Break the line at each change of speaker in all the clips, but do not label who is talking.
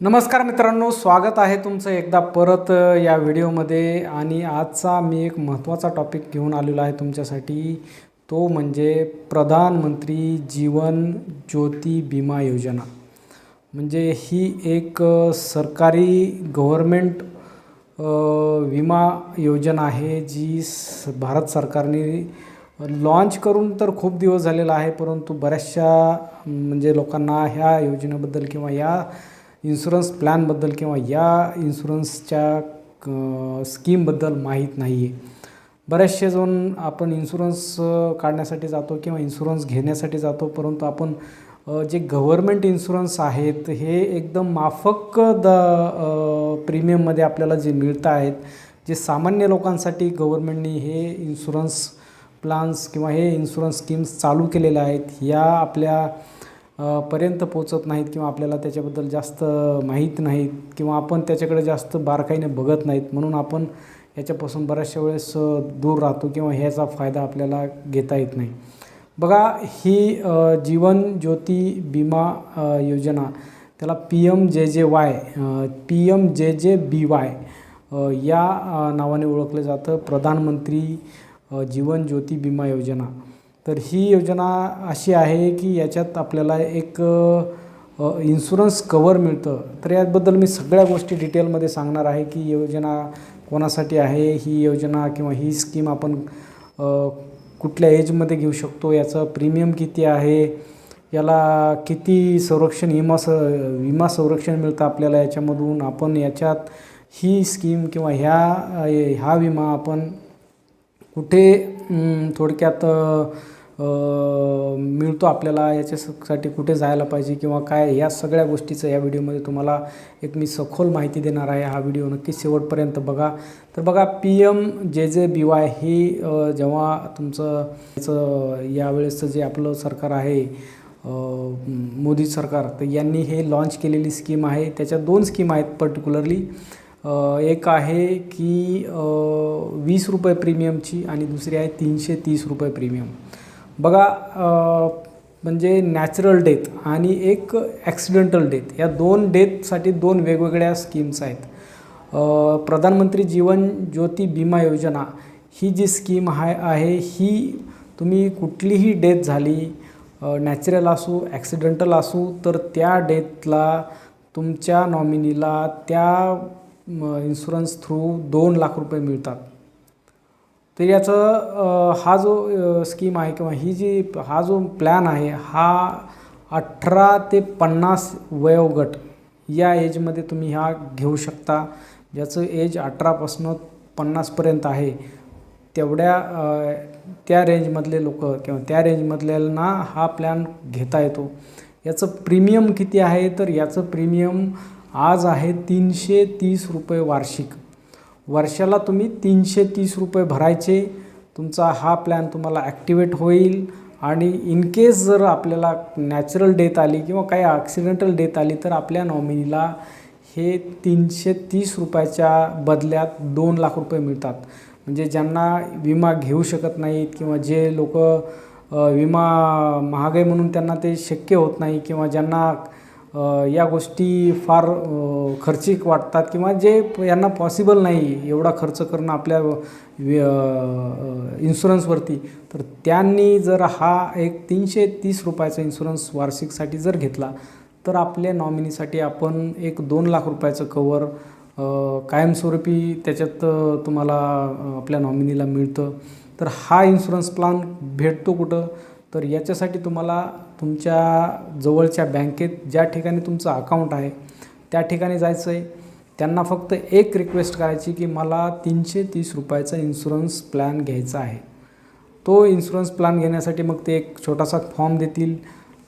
नमस्कार मित्रांनो स्वागत आहे तुमचं एकदा परत या व्हिडिओमध्ये. आणि आजचा मी एक महत्त्वाचा टॉपिक घेऊन आलेलो आहे तुमच्यासाठी. तो म्हणजे प्रधानमंत्री जीवन ज्योती विमा योजना. म्हणजे ही एक सरकारी गव्हर्मेंट विमा योजना आहे जी स भारत सरकारने लॉन्च करून तर खूप दिवस झालेला आहे परंतु बऱ्याचशा म्हणजे लोकांना ह्या योजनेबद्दल किंवा या इन्शुरन्स प्लॅनबद्दल किंवा या इन्शुरन्सच्या क स्कीमबद्दल माहीत नाही आहे बरेचसे जण आपण इन्शुरन्स काढण्यासाठी जातो किंवा इन्शुरन्स घेण्यासाठी जातो परंतु आपण जे गव्हर्मेंट इन्शुरन्स आहेत हे एकदम माफक द प्रीमियममध्ये आपल्याला जे मिळत आहेत जे सामान्य लोकांसाठी गव्हर्मेंटनी हे इन्शुरन्स प्लान्स किंवा हे इन्शुरन्स स्कीम्स चालू केलेल्या आहेत या आपल्या पर्यंत पोचत नाहीत किंवा आपल्याला त्याच्याबद्दल जास्त माहीत नाहीत किंवा आपण त्याच्याकडे जास्त बारकाईने बघत नाहीत म्हणून आपण याच्यापासून बऱ्याचशा वेळेस दूर राहतो किंवा ह्याचा फायदा आपल्याला घेता येत नाही. बघा ही जीवन ज्योती विमा योजना त्याला पी एम जे जे Y P M J J B Y या नावाने ओळखलं जातं. प्रधानमंत्री जीवन ज्योती विमा योजना. तर ही योजना अशी आहे की याच्यात आपल्याला एक इन्शुरन्स कवर मिळतं. तर याबद्दल मी सगळ्या गोष्टी डिटेलमध्ये सांगणार आहे की योजना कोणासाठी आहे ही योजना किंवा ही स्कीम आपण कुठल्या एजमध्ये घेऊ शकतो याचं प्रीमियम किती आहे याला किती संरक्षण विमा स विमा संरक्षण मिळतं आपल्याला याच्यामधून. आपण याच्यात ही स्कीम किंवा ह्या हा विमा आपण कुठे थोडक्यात मिळतो आपल्याला याच्यासाठी कुठे जायला पाहिजे किंवा काय या सगळ्या गोष्टीचं या व्हिडिओमध्ये तुम्हाला एक मी सखोल माहिती देणार आहे. हा व्हिडिओ नक्की शेवटपर्यंत बघा. तर बघा P M J J B Y ही जेव्हा तुमचं याचं यावेळेसचं जे आपलं सरकार आहे मोदी सरकार तर यांनी हे लॉन्च केलेली स्कीम आहे. त्याच्या दोन स्कीम आहेत पर्टिक्युलरली एक आहे की वीस रुपये प्रीमियमची आणि दुसरी आहे तीनशे तीस रुपये प्रीमियम. बघा म्हणजे नॅचरल डेथ आणि एक ॲक्सिडेंटल डेथ या दोन डेथसाठी दोन वेगवेगळ्या स्कीम्स आहेत. प्रधानमंत्री जीवन ज्योती विमा योजना ही जी स्कीम आहे आहे ही तुम्ही कुठलीही डेथ झाली नॅचरल असू ॲक्सिडेंटल असू तर त्या डेथला तुमच्या नॉमिनीला त्या इन्शुरन्स थ्रू दोन लाख रुपये मिळतात. तर याचं हा जो स्कीम आहे किंवा ही जी हा जो प्लॅन आहे हा अठरा ते पन्नास वयोगट या एजमध्ये तुम्ही हा घेऊ शकता. ज्याचं एज अठरापासनं पन्नासपर्यंत आहे तेवढ्या त्या रेंजमधले लोक किंवा त्या रेंजमधल्यांना हा प्लॅन घेता येतो. याचं प्रीमियम किती आहे? तर याचं प्रीमियम आज आहे तीनशे तीस रुपये वार्षिक. वर्षाला तुम्ही तीनशे तीस रुपये भरायचे तुमचा हा प्लॅन तुम्हाला ॲक्टिवेट होईल. आणि इन केस जर आपल्याला नॅचरल डेथ आली किंवा काही ॲक्सिडेंटल डेथ आली तर आपल्या नॉमिनीला हे तीनशे तीस रुपयाच्या बदल्यात दोन लाख रुपये मिळतात. म्हणजे ज्यांना विमा घेऊ शकत नाहीत किंवा जे लोक विमा महाग आहे म्हणून त्यांना ते शक्य होत नाही किंवा ज्यांना या गोष्टी फार खर्चिक वाटतात किंवा जे यांना पॉसिबल नाही एवढा खर्च करणं आपल्या इन्शुरन्सवरती तर त्यांनी जर हा एक तीनशे तीस रुपयाचा इन्शुरन्स वार्षिकसाठी जर घेतला तर आपल्या नॉमिनीसाठी आपण एक दोन लाख रुपयाचं कवर कायमस्वरूपी त्याच्यात तुम्हाला आपल्या नॉमिनीला मिळतं. तर हा इन्शुरन्स प्लान भेटतो कुठं? तर याच्यासाठी तुम्हाला तुमच्या जवळच्या बँकेत ज्या ठिकाणी तुमचं अकाउंट आहे त्या ठिकाणी जायचं आहे. त्यांना फक्त एक रिक्वेस्ट करायची की मला तीनशे तीस रुपयाचा इन्शुरन्स प्लॅन घ्यायचा आहे. तो इन्शुरन्स प्लॅन घेण्यासाठी मग ते एक छोटासा फॉर्म देतील.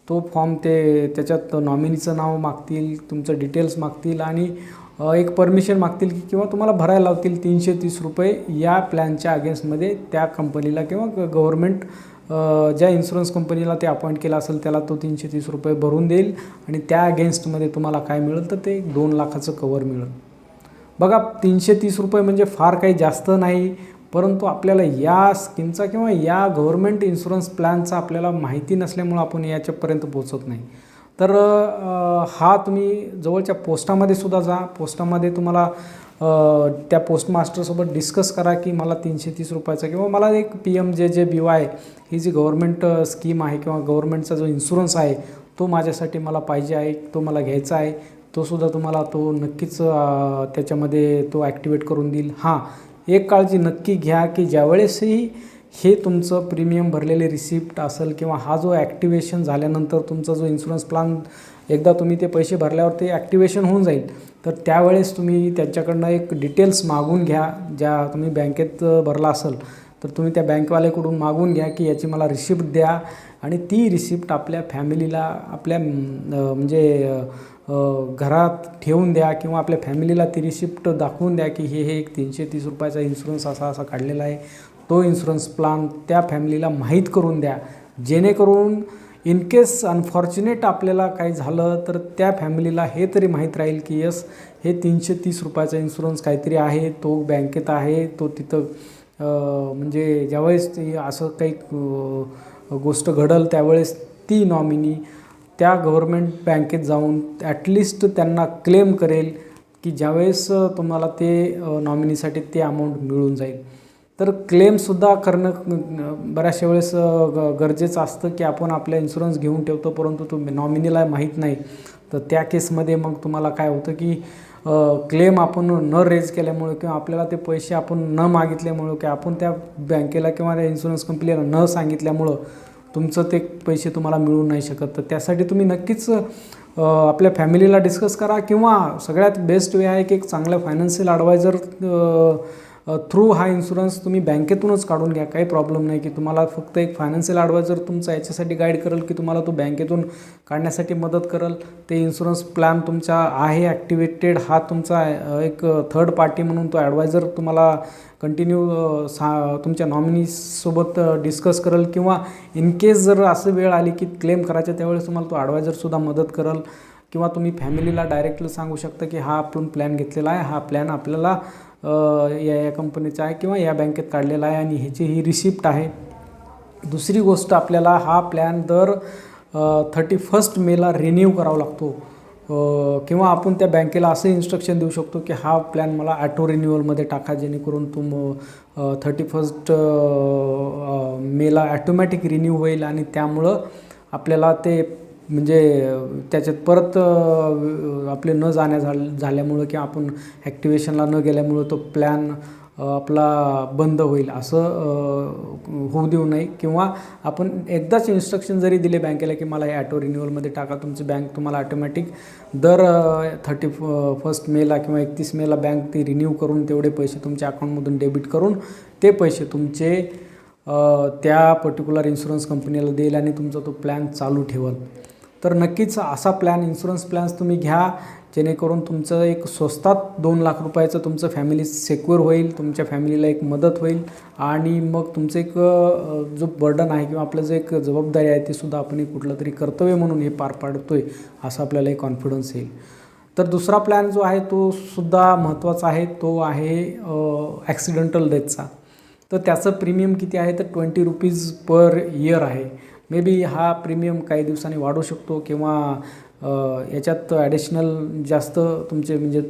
तो फॉर्म ते त्याच्यात नॉमिनीचं नाव मागतील तुमचं डिटेल्स मागतील आणि एक परमिशन मागतील की किंवा तुम्हाला भरायला लावतील तीनशे तीस रुपये या प्लॅनच्या अगेन्स्टमध्ये त्या कंपनीला किंवा गव्हर्मेंट ज्या इन्शुरन्स कंपनीला ते अपॉइंट केलं असेल त्याला तो तीनशे तीस रुपये भरून देईल आणि त्या अगेन्स्टमध्ये तुम्हाला काय मिळेल तर ते दोन लाखाचं कवर मिळेल. बघा तीनशे तीस रुपये म्हणजे फार काही जास्त नाही परंतु आपल्याला या स्कीमचा किंवा या गव्हर्मेंट इन्शुरन्स प्लॅनचा आपल्याला माहिती नसल्यामुळं आपण याच्यापर्यंत पोचत नाही. तर हा तुम्ही जवळच्या पोस्टामध्ये सुद्धा जा. पोस्टामध्ये तुम्हाला त्या पोस्टमास्टरसोबत डिस्कस करा की मला तीनशे तीस रुपयाचा किंवा मला एक P M J J B Y ही जी गव्हर्मेंट स्कीम आहे किंवा गव्हर्मेंटचा जो इन्शुरन्स आहे तो माझ्यासाठी मला पाहिजे आहे तो मला घ्यायचा आहे तो सुद्धा तुम्हाला तो नक्कीच त्याच्यामध्ये तो ॲक्टिवेट करून देईल. हां एक काळजी नक्की घ्या की ज्यावेळेसही हे तुमचं प्रीमियम भरलेले रिसिप्ट असेल किंवा हा जो ॲक्टिवेशन झाल्यानंतर तुमचा जो इन्शुरन्स प्लान एकदा तुम्ही ते पैसे भरल्यावर ते ॲक्टिवेशन होऊन जाईल. तर त्यावेळेस तुम्ही त्यांच्याकडनं एक डिटेल्स मागून घ्या ज्या तुम्ही बँकेत भरला असेल. तर तुम्ही त्या बँकवाल्याकडून मागून घ्या की याची मला रिसिप्ट द्या आणि ती रिसिप्ट आपल्या फॅमिलीला आपल्या म्हणजे घरात ठेवून द्या किंवा आपल्या फॅमिलीला ती रिसिप्ट दाखवून द्या की हे हे एक तीनशे तीस रुपयाचा इन्शुरन्स असा असा काढलेला आहे. तो इन्शुरन्स प्लान त्या फॅमिलीला माहीत करून द्या. जेणेकरून इन केस अनफॉर्च्युनेट आपल्याला काही झालं तर त्या फॅमिलीला हे तरी माहीत राहील की यस हे तीनशे तीस रुपयाचा इन्शुरन्स काहीतरी आहे तो बँकेत आहे तो तिथं म्हणजे ज्यावेळेस ते असं काही गोष्ट घडल त्यावेळेस ती नॉमिनी त्या गव्हर्मेंट बँकेत जाऊन ॲटलिस्ट त्यांना क्लेम करेल की ज्यावेळेस तुम्हाला ते नॉमिनीसाठी ते अमाऊंट मिळून जाईल. तर क्लेमसुद्धा करणं बऱ्याचशा वेळेस ग गरजेचं असतं की आपण आपला इन्शुरन्स घेऊन ठेवतो परंतु तो नॉमिनीला माहीत नाही. तर त्या केसमध्ये मग तुम्हाला काय होतं की क्लेम आपण न रेज केल्यामुळे किंवा आपल्याला ते पैसे आपण न मागितल्यामुळं किंवा आपण त्या बँकेला किंवा त्या इन्शुरन्स कंपनीला न सांगितल्यामुळं तुमचं ते पैसे तुम्हाला मिळू नाही शकत. तर त्यासाठी तुम्ही नक्कीच आपल्या फॅमिलीला डिस्कस करा किंवा सगळ्यात बेस्ट वे आहे की एक चांगल्या फायनान्शियल ॲडवायझर थ्रू हा इन्शुरन्स तुम्ही बँकेतूनच काढून घ्या. काही प्रॉब्लेम नाही की तुम्हाला फक्त एक फायनान्शियल ॲडवायझर तुमचा याच्यासाठी गाईड करेल की तुम्हाला तो बँकेतून काढण्यासाठी मदत करेल. ते इन्शुरन्स प्लॅन तुमचा आहे ॲक्टिवेटेड हा तुमचा एक थर्ड पार्टी म्हणून तो ॲडवायझर तुम्हाला कंटिन्यू सा तुमच्या नॉमिनीसोबत डिस्कस करेल किंवा इन केस जर असं वेळ आली की क्लेम करायच्या त्यावेळेस तुम्हाला तो ॲडवायझरसुद्धा मदत करेल. किंवा तुम्ही फॅमिलीला डायरेक्टली सांगू शकता की हा आपण प्लॅन घेतलेला आहे. हा प्लॅन आपल्याला या या कंपनीचा आहे किंवा या बँकेत काढलेला आहे आणि ह्याची ही रिसिप्ट आहे. दुसरी गोष्ट आपल्याला हा प्लॅन दर थर्टी फर्स्ट मेला रिन्यू करावा लागतो. किंवा आपण त्या बँकेला असं इन्स्ट्रक्शन देऊ शकतो की हा प्लॅन मला ॲटो रिन्युअलमध्ये टाका जेणेकरून तुम थर्टी फर्स्ट मेला ॲटोमॅटिक रिन्यू होईल आणि त्यामुळं आपल्याला ते म्हणजे त्याच्यात परत आपले न जाण्या झाल झाल्यामुळं किंवा आपण ॲक्टिवेशनला न गेल्यामुळं तो प्लॅन आपला बंद होईल असं होऊ देऊ नये. किंवा आपण एकदाच इन्स्ट्रक्शन जरी दिले बँकेला की मला हे ॲटो रिन्युअलमध्ये टाका तुमची बँक तुम्हाला ऑटोमॅटिक दर थर्टी फर्स्ट मेला किंवा एकतीस मेला बँक ती रिन्यू करून तेवढे पैसे तुमच्या अकाउंटमधून डेबिट करून ते पैसे तुमचे त्या पर्टिक्युलर इन्शुरन्स कंपनीला देईल आणि तुमचा तो प्लॅन चालू ठेवाल. तर नक्कीच असा प्लॅन इन्शुरन्स प्लॅन्स तुम्ही घ्या जेणेकरून तुमचं एक स्वस्तात दोन लाख रुपयाचं तुमचं फॅमिली सेक्युअर होईल तुमच्या फॅमिलीला एक मदत होईल आणि मग तुमचं एक जो बर्डन आहे किंवा आपलं जे एक जबाबदारी आहे ती सुद्धा आपण कुठलं तरी कर्तव्य म्हणून हे पार पाडतो आहे असं आपल्याला एक कॉन्फिडन्स येईल. तर दुसरा प्लॅन जो आहे तो सुद्धा महत्त्वाचा आहे तो आहे ॲक्सिडेंटल डेथचा तर त्याचं प्रीमियम किती आहे? तर ट्वेंटी रुपीज पर इयर आहे. मे बी हा प्रीमियम काही दिवसांनी वाढू शकतो किंवा याच्यात ॲडिशनल जास्त तुमचे म्हणजे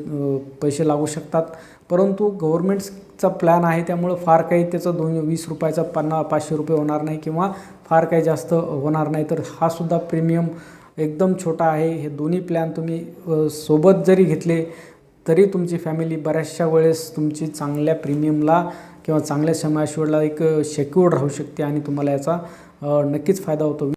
पैसे लागू शकतात. परंतु गव्हर्मेंटचा प्लॅन आहे त्यामुळं फार काही त्याचं दोन वीस रुपयाचा पन्ना पाचशे रुपये होणार नाही किंवा फार काही जास्त होणार नाही. तर हा सुद्धा प्रीमियम एकदम छोटा आहे. हे दोन्ही प्लॅन तुम्ही सोबत जरी घेतले तरी तुमची फॅमिली बऱ्याचशा वेळेस तुमची चांगल्या प्रीमियमला किंवा चांगल्या समाशवरला एक सेक्युअर्ड राहू शकते आणि तुम्हाला याचा नक्कीच फायदा होतो.